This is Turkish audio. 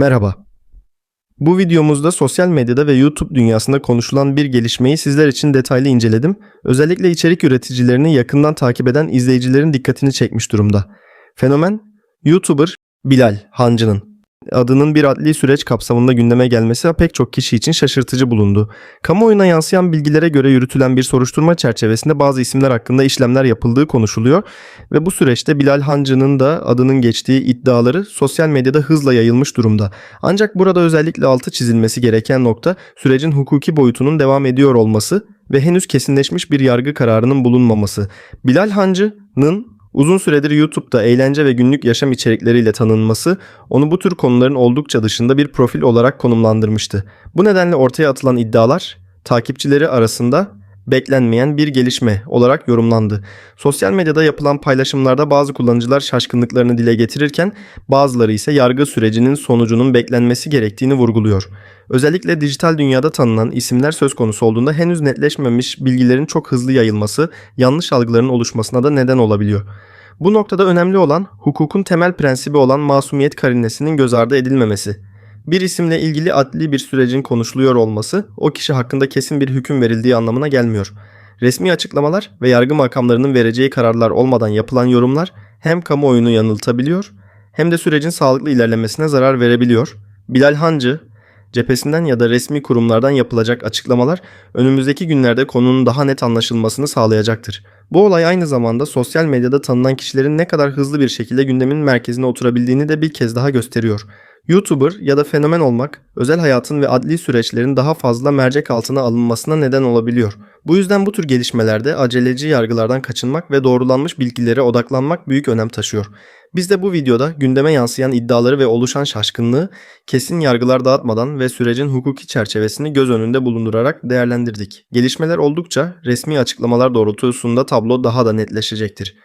Merhaba. Bu videomuzda sosyal medyada ve YouTube dünyasında konuşulan bir gelişmeyi sizler için detaylı inceledim. Özellikle içerik üreticilerini yakından takip eden izleyicilerin dikkatini çekmiş durumda. Fenomen, YouTuber Bilal Hancı'nın adının bir adli süreç kapsamında gündeme gelmesi pek çok kişi için şaşırtıcı bulundu. Kamuoyuna yansıyan bilgilere göre yürütülen bir soruşturma çerçevesinde bazı isimler hakkında işlemler yapıldığı konuşuluyor ve bu süreçte Bilal Hancı'nın da adının geçtiği iddiaları sosyal medyada hızla yayılmış durumda. Ancak burada özellikle altı çizilmesi gereken nokta sürecin hukuki boyutunun devam ediyor olması ve henüz kesinleşmiş bir yargı kararının bulunmaması. Bilal Hancı'nın uzun süredir YouTube'da eğlence ve günlük yaşam içerikleriyle tanınması onu bu tür konuların oldukça dışında bir profil olarak konumlandırmıştı. Bu nedenle ortaya atılan iddialar takipçileri arasında beklenmeyen bir gelişme olarak yorumlandı. Sosyal medyada yapılan paylaşımlarda bazı kullanıcılar şaşkınlıklarını dile getirirken bazıları ise yargı sürecinin sonucunun beklenmesi gerektiğini vurguluyor. Özellikle dijital dünyada tanınan isimler söz konusu olduğunda henüz netleşmemiş bilgilerin çok hızlı yayılması yanlış algıların oluşmasına da neden olabiliyor. Bu noktada önemli olan hukukun temel prensibi olan masumiyet karinesinin göz ardı edilmemesi. Bir isimle ilgili adli bir sürecin konuşuluyor olması o kişi hakkında kesin bir hüküm verildiği anlamına gelmiyor. Resmi açıklamalar ve yargı makamlarının vereceği kararlar olmadan yapılan yorumlar hem kamuoyunu yanıltabiliyor hem de sürecin sağlıklı ilerlemesine zarar verebiliyor. Bilal Hancı cephesinden ya da resmi kurumlardan yapılacak açıklamalar önümüzdeki günlerde konunun daha net anlaşılmasını sağlayacaktır. Bu olay aynı zamanda sosyal medyada tanınan kişilerin ne kadar hızlı bir şekilde gündemin merkezine oturabildiğini de bir kez daha gösteriyor. YouTuber ya da fenomen olmak özel hayatın ve adli süreçlerin daha fazla mercek altına alınmasına neden olabiliyor. Bu yüzden bu tür gelişmelerde aceleci yargılardan kaçınmak ve doğrulanmış bilgilere odaklanmak büyük önem taşıyor. Biz de bu videoda gündeme yansıyan iddiaları ve oluşan şaşkınlığı kesin yargılar dağıtmadan ve sürecin hukuki çerçevesini göz önünde bulundurarak değerlendirdik. Gelişmeler oldukça resmi açıklamalar doğrultusunda tablo daha da netleşecektir.